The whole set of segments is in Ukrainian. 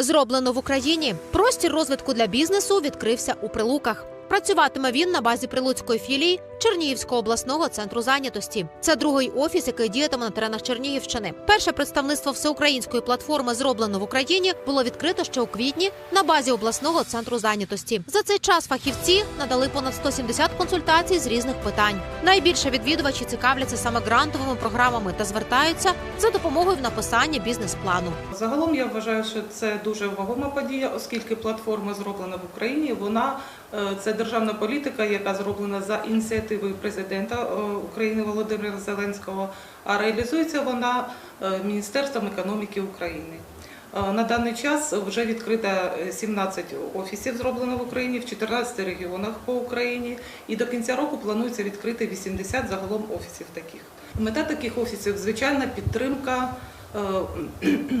Зроблено в Україні. Простір розвитку для бізнесу відкрився у Прилуках. Працюватиме він на базі прилуцької філії Чернігівського обласного центру зайнятості. Це другий офіс, який діятиме на теренах Чернігівщини. Перше представництво всеукраїнської платформи зроблено в Україні було відкрито ще у квітні на базі обласного центру зайнятості. За цей час фахівці надали понад 170 консультацій з різних питань. Найбільше відвідувачі цікавляться саме грантовими програмами та звертаються за допомогою в написанні бізнес-плану. Загалом я вважаю, що це дуже вагома подія, оскільки платформа зроблена в Україні. Вона е, це державна політика, яка зроблена за ініціативою президента е, України Володимира Зеленського, а реалізується вона е, Міністерством економіки України. Е, На даний час вже відкрито 17 офісів зроблено в Україні в 14 регіонах по Україні, і до кінця року планується відкрити 80 загалом офісів таких. Мета таких офісів звичайна підтримка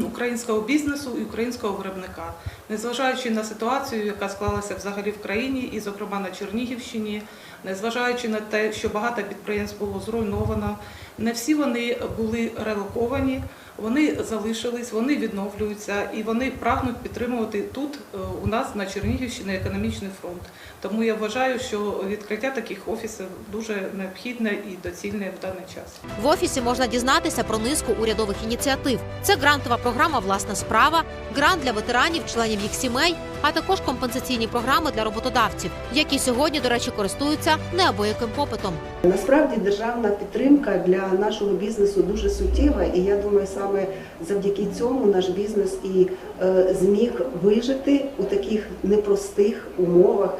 українського бізнесу і українського виробника, незважаючи на ситуацію, яка склалася взагалі в країні, і, зокрема, на Чернігівщині, незважаючи на те, що багато підприємств було зруйновано, не всі вони були релоковані. Вони залишились, вони відновлюються і вони прагнуть підтримувати тут е, у нас на Чернігівщині економічний фронт. Тому я вважаю, що відкриття таких офісів дуже необхідне і доцільне в даний час. В офісі можна дізнатися про низку урядових ініціатив. Це грантова програма Власна справа, грант для ветеранів, членів їх сімей, а також компенсаційні програми для роботодавців, які сьогодні, до речі, користуються неабияким попитом. Насправді державна підтримка для нашого бізнесу дуже суттєва, і я думаю, саме завдяки цьому наш бізнес і е, зміг вижити у таких непростих умовах.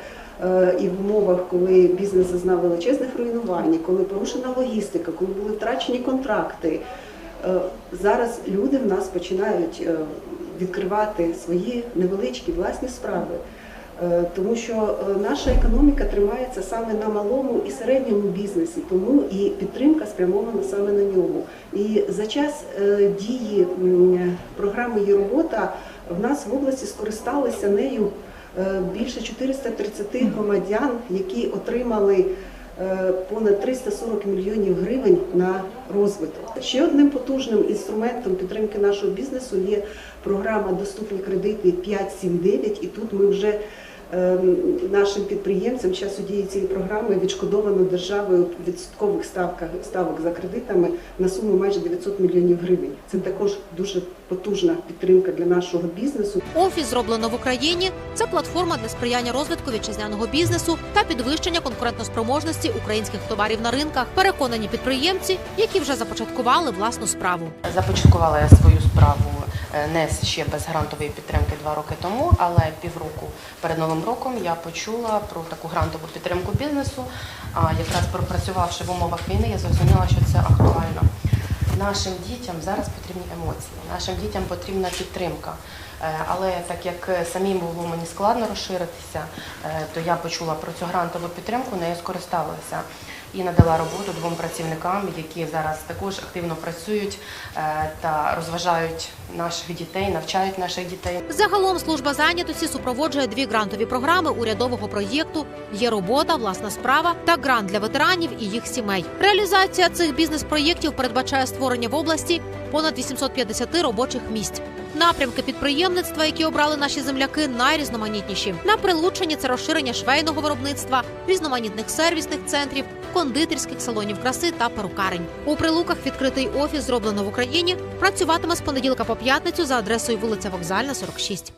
е, І в умовах, коли бізнес зазнав величезних руйнувань, коли порушена логістика, коли були втрачені контракти, зараз люди в нас починають е, відкривати свої невеличкі власні справи. Е, Тому що е, наша економіка тримається саме на малому і середньому бізнесі, тому і підтримка спрямована саме на нього. І за час е, дії програми «Є робота» в нас в області скористалися нею е, більше 430 громадян, які отримали е, понад 340 мільйонів гривень на розвиток. Ще одним потужним інструментом підтримки нашого бізнесу є програма Доступні кредити 579 і тут ми вже нашим підприємцям часу дії цієї програми відшкодовано державою в відсоткових ставках ставок за кредитами на суму майже 900 мільйонів гривень. Це також дуже потужна підтримка для нашого бізнесу. Офіс зроблено в Україні. Це платформа для сприяння розвитку вітчизняного бізнесу та підвищення конкурентоспроможності українських товарів на ринках. Переконані підприємці, які вже започаткували власну справу. Започаткувала я свою справу е, не ще без грантової підтримки два роки тому, але півроку перед новим роком я почула про таку грантову підтримку бізнесу. А якраз пропрацювавши в умовах війни, я зрозуміла, що це актуально. Нашим дітям зараз потрібні емоції, нашим дітям потрібна підтримка. Е, Але так як е, було мені складно розширитися, е, то я почула про цю грантову підтримку, нею скористалася і надала роботу двом працівникам, які зараз також активно працюють та розважають наших дітей, навчають наших дітей. Загалом служба зайнятості супроводжує дві грантові програми урядового проєкту Є робота, власна справа та грант для ветеранів і їх сімей. Реалізація цих бізнес-проєктів передбачає створення в області понад 850 робочих місць. Напрямки підприємництва, які обрали наші земляки, найрізноманітніші. На прилученні це розширення швейного виробництва, різноманітних сервісних центрів, кондитерських салонів краси та перукарень. У прилуках відкритий офіс зроблено в Україні. Працюватиме з понеділка по п'ятницю за адресою вулиця Вокзальна, 46.